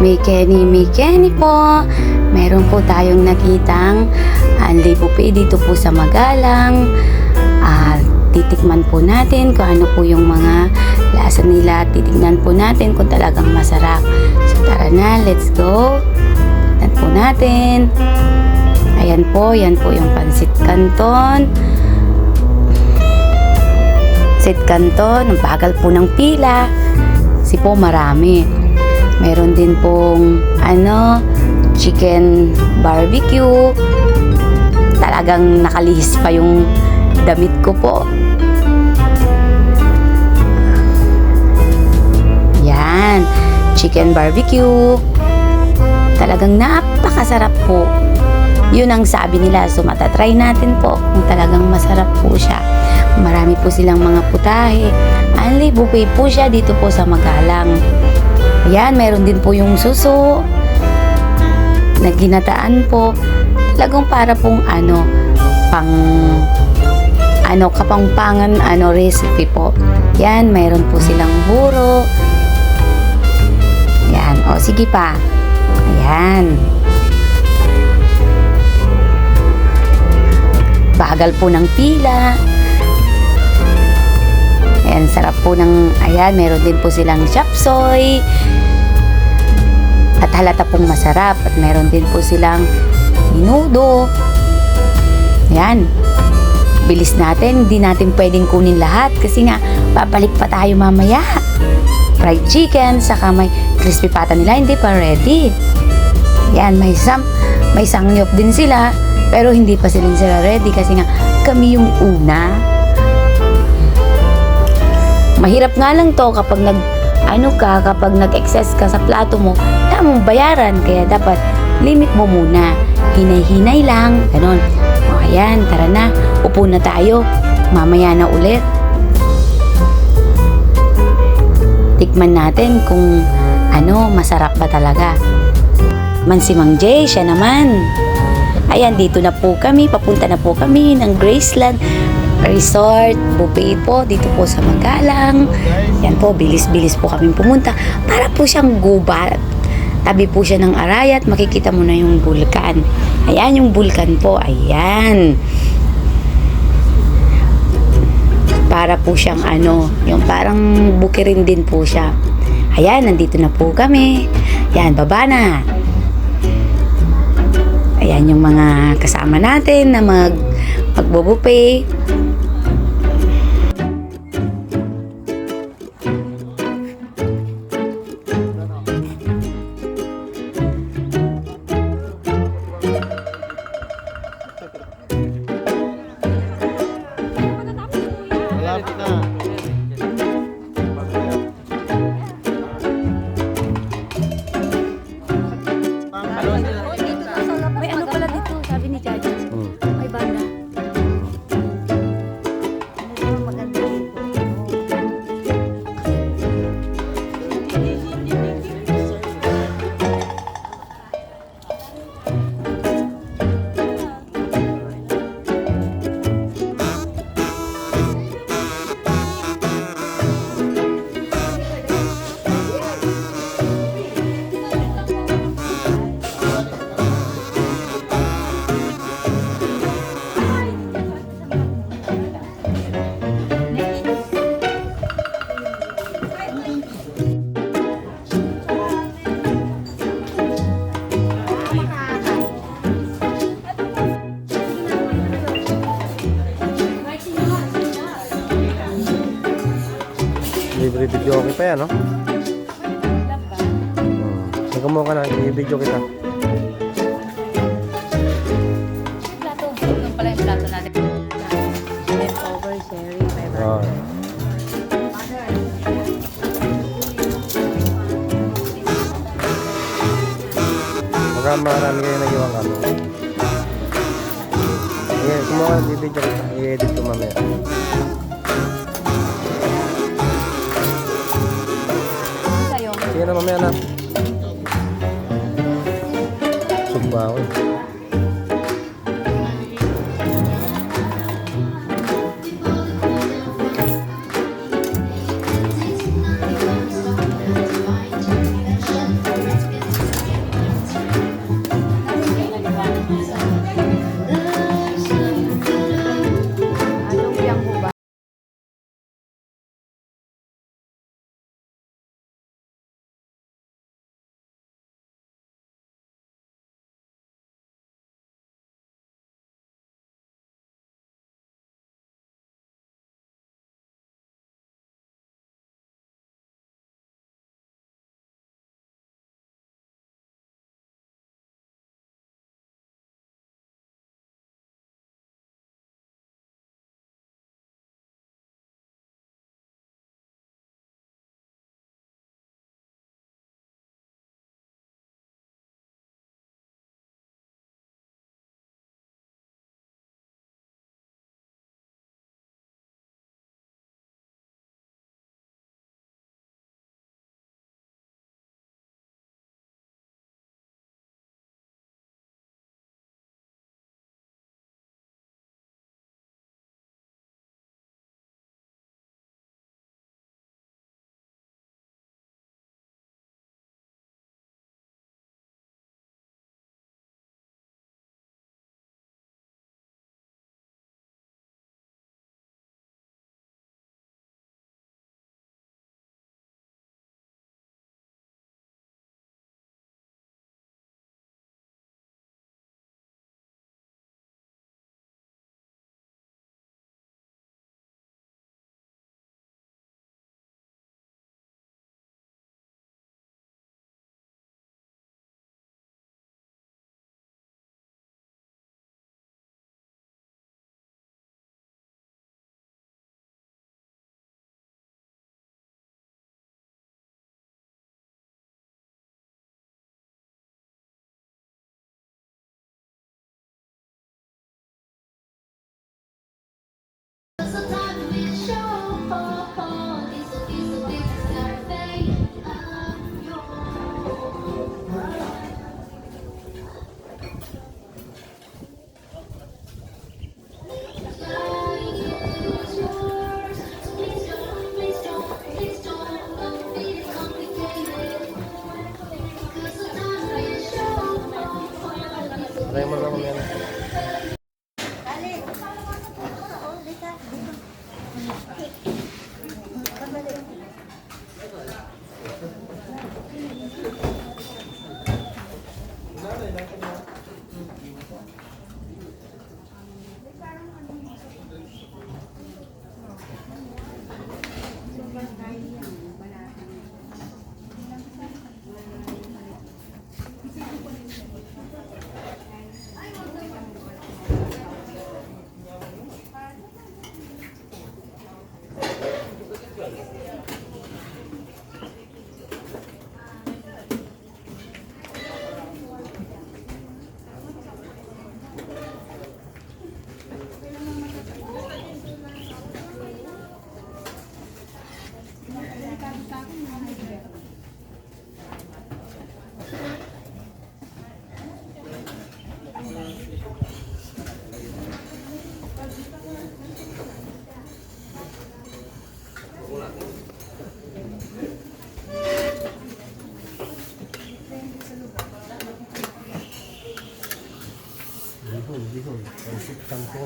May Kenny, may Kenny po. Meron po tayong nakitang Anli Buffet dito po sa Magalang. Ah, titikman po natin kung ano po yung mga lasa nila. Titignan po natin kung talagang masarap. So tara na, let's go. Tignan po natin. Ayan po, yan po yung pansit canton. Sit canton, ang bagal po ng pila. Si po marami. Meron din pong ano, chicken barbecue. Talagang nakalihis pa yung damit ko po. Yan, chicken barbecue. Talagang napakasarap po. Yun ang sabi nila. So matatry natin po kung talagang masarap po siya. Marami po silang mga putahe. Anli buffet po siya dito po sa Magalang. Ayan, meron din po yung suso na ginataan po. Talagang para pong ano, pang ano, kapangpangan ano recipe po. Yan, meron po silang buro. Yan, o sige pa. Ayan. Bagal po ng pila. Ayan, sarap po ng, ayan, meron din po silang chapsoy. At halata pong masarap. At meron din po silang minudo. Ayan. Bilis natin. Hindi natin pwedeng kunin lahat. Kasi nga, babalik pa tayo mamaya. Fried chicken, saka may crispy pata nila. Hindi pa ready. Yan, may sam, may sangyop din sila. Pero hindi pa sila sila ready kasi nga kami yung una. Mahirap nga lang to kapag nag ano ka, kapag nag-excess ka sa plato mo, wala mong bayaran. Kaya dapat limit mo muna. Hinay-hinay lang. Ganon. O ayan, tara na. Upo na tayo. Mamaya na ulit. Tikman natin kung ano, masarap ba talaga. Man si Mang Jay, siya naman. Ayan, dito na po kami. Papunta na po kami ng Graceland Resort Buffet po. Dito po sa Magalang. Yan po, bilis-bilis po kami pumunta. Para po siyang gubat. Tabi po siya ng Arayat. Makikita mo na yung bulkan. Ayan yung bulkan po. Ayan. Para po siyang ano, yung parang bukirin din po siya. Ayan, nandito na po kami. Yan, baba na. Ayan yung mga kasama natin na mag magbubupe. Libre video okay pa yan, no? Saan mo ka na, i-video kita. Plato. Yung plato natin. Oh. Baka marami kayo nag-iwan kamo. Sige, kumuha, i-video kita. I-edit ko mamaya. Na mamaya na. Sugba ako eh.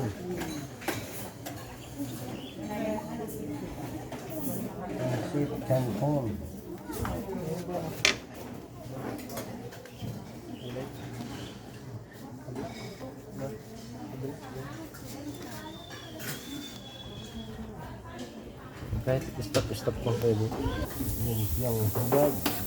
Kangkong. Pansip kangkong. Kahit stop-stop kung pwede. Yung hubad.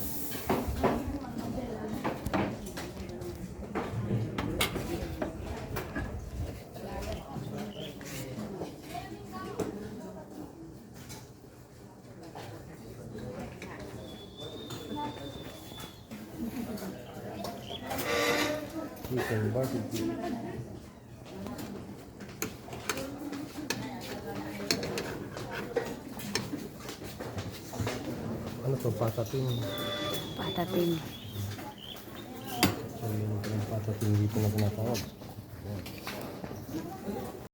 Chicken barbecue. Ano to? Patating. Patatin. So yun yung patating dito na tinatawag. Yan.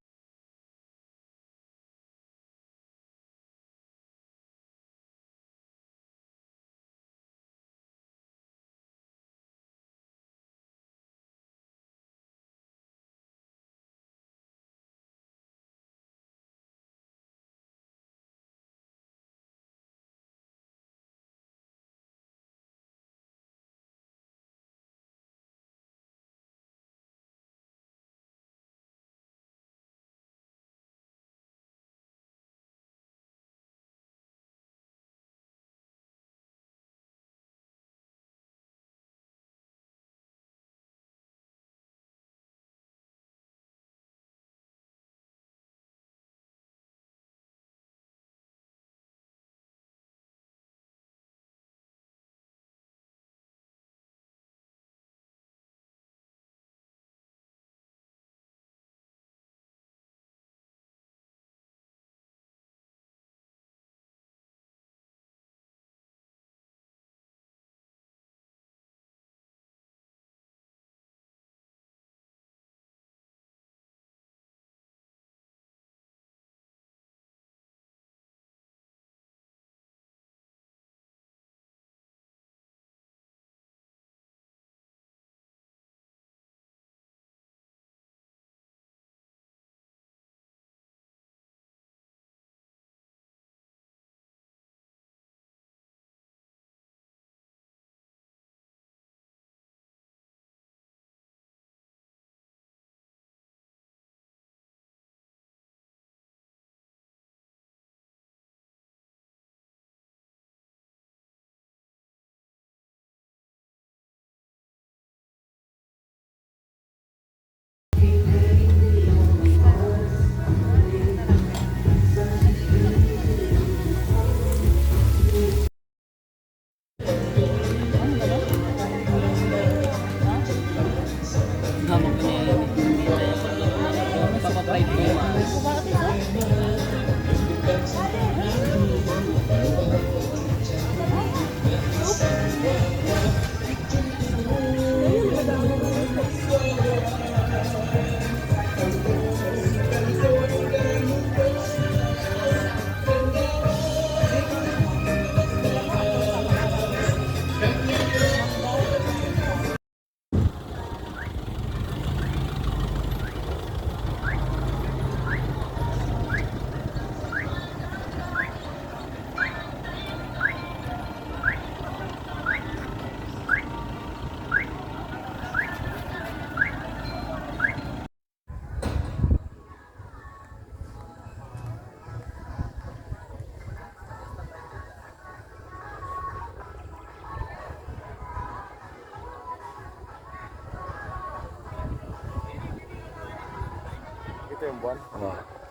Yung buwan? Oo.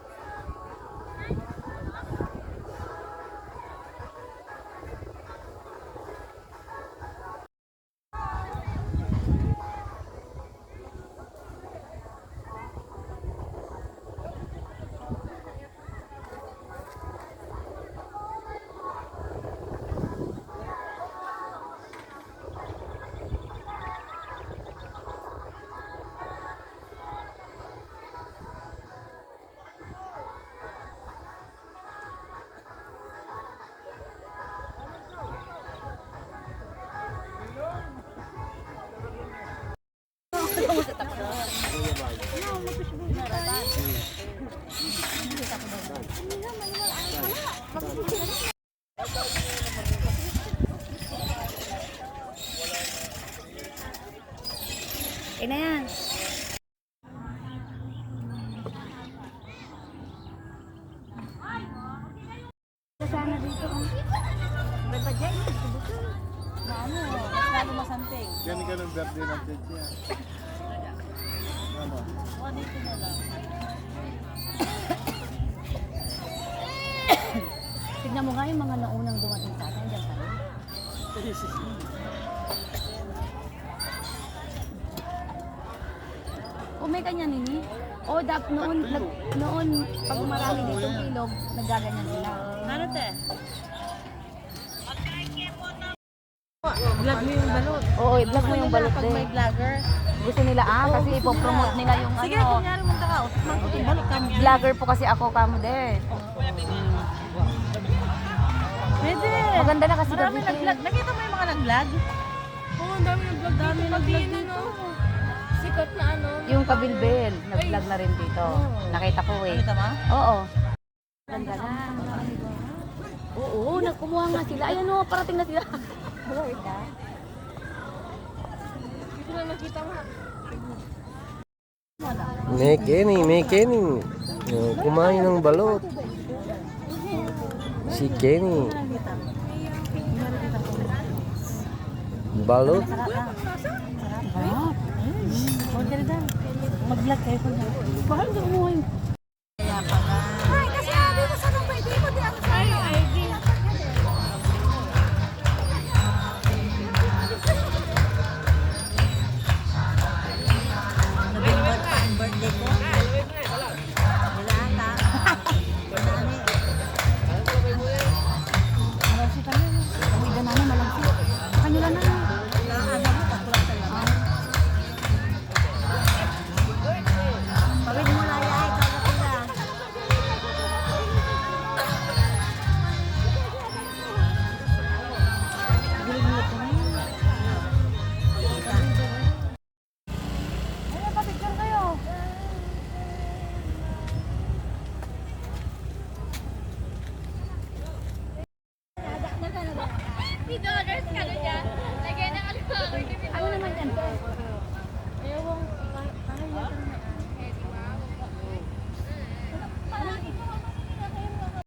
Okay na yan. Sana dito. oh. May budget. Na ano, mas lalo masanting. Ganun ka ng birthday ng kid niya. Ano? O, dito na lang. Tignan mo nga yung mga naunang dumating sa atin. Diyan pa rin. O may kanya nini. O dap noon, nag, noon pag marami dito ilog, nagaganyan sila. Ano te? Vlog mo yung balot. Oo, i-vlog mo yung balot Pag may din. vlogger. Gusto nila ah, kasi ipopromote nila yung Sige, ano. kunyari munta ka. Utman ko yung balot ka. Vlogger po kasi ako kamo din. Pwede. Maganda na kasi Marami nag-vlog. Nakita mo yung mga nag-vlog? Oo, ang dami nag-vlog. Dami nag-vlog dito. Sikat na ano. Yung kabilbil, nag-vlog na rin dito. Nakita ko eh. Nakita mo? Oo. Ganda na. Oo, nagkumuha nga sila. Ayan o, parating na sila. Ah. Hindi ko na nakita mo. Kenny. Yung kumain ng balot. Si Kenny. Balot. Mag-vlog kung Bakit hindi kumuha yung...